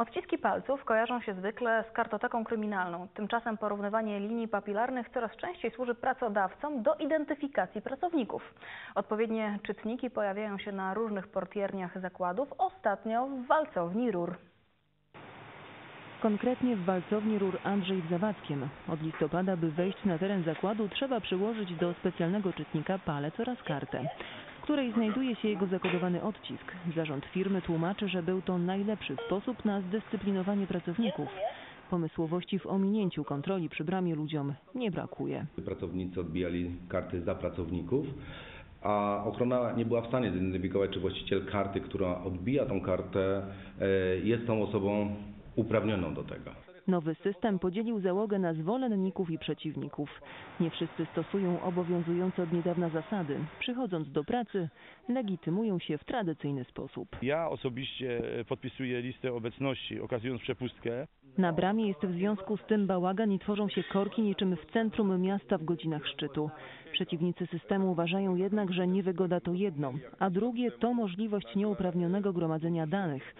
Odciski palców kojarzą się zwykle z kartoteką kryminalną. Tymczasem porównywanie linii papilarnych coraz częściej służy pracodawcom do identyfikacji pracowników. Odpowiednie czytniki pojawiają się na różnych portierniach zakładów, ostatnio w walcowni rur. Konkretnie w walcowni rur Andrzej w Zawadzkiem. Od listopada, by wejść na teren zakładu, trzeba przyłożyć do specjalnego czytnika palec oraz kartę, w której znajduje się jego zakodowany odcisk. Zarząd firmy tłumaczy, że był to najlepszy sposób na zdyscyplinowanie pracowników. Pomysłowości w ominięciu kontroli przy bramie ludziom nie brakuje. Pracownicy odbijali karty za pracowników, a ochrona nie była w stanie zidentyfikować, czy właściciel karty, która odbija tą kartę, e, jest tą osobą uprawnioną do tego. Nowy system podzielił załogę na zwolenników i przeciwników. Nie wszyscy stosują obowiązujące od niedawna zasady. Przychodząc do pracy, legitymują się w tradycyjny sposób. Ja osobiście podpisuję listę obecności, okazując przepustkę. Na bramie jest w związku z tym bałagan i tworzą się korki niczym w centrum miasta w godzinach szczytu. Przeciwnicy systemu uważają jednak, że niewygoda to jedno, a drugie to możliwość nieuprawnionego gromadzenia danych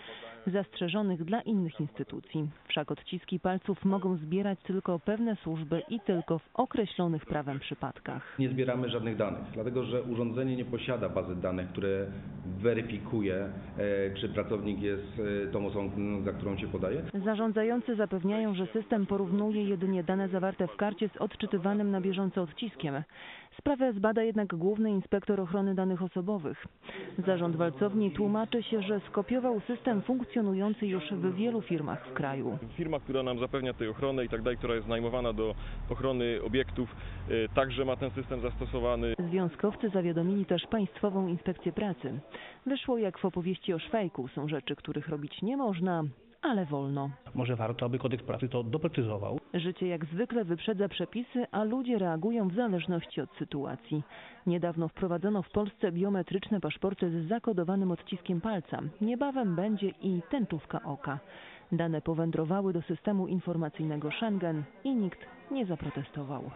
zastrzeżonych dla innych instytucji. Wszak odciski palców mogą zbierać tylko pewne służby i tylko w określonych prawem przypadkach. Nie zbieramy żadnych danych, dlatego że urządzenie nie posiada bazy danych, które weryfikuje, e, czy pracownik jest e, tą osobą, za którą się podaje. Zarządzający zapewniają, że system porównuje jedynie dane zawarte w karcie z odczytywanym na bieżąco odciskiem. Sprawę zbada jednak Główny Inspektor Ochrony Danych Osobowych. Zarząd walcowni tłumaczy się, że skopiował system funkcjonujący już w wielu firmach w kraju. Firma, która nam zapewnia tej ochronę i tak dalej, która jest najmowana do ochrony obiektów, e, także ma ten system zastosowany. Związkowcy zawiadomili też Państwową Inspekcję Pracy. Wyszło jak w opowieści o Szwajku. Są rzeczy, których robić nie można, ale wolno. Może warto, aby kodeks pracy to doprecyzował. Życie jak zwykle wyprzedza przepisy, a ludzie reagują w zależności od sytuacji. Niedawno wprowadzono w Polsce biometryczne paszporty z zakodowanym odciskiem palca. Niebawem będzie i tęczówka oka. Dane powędrowały do systemu informacyjnego Schengen i nikt nie zaprotestował.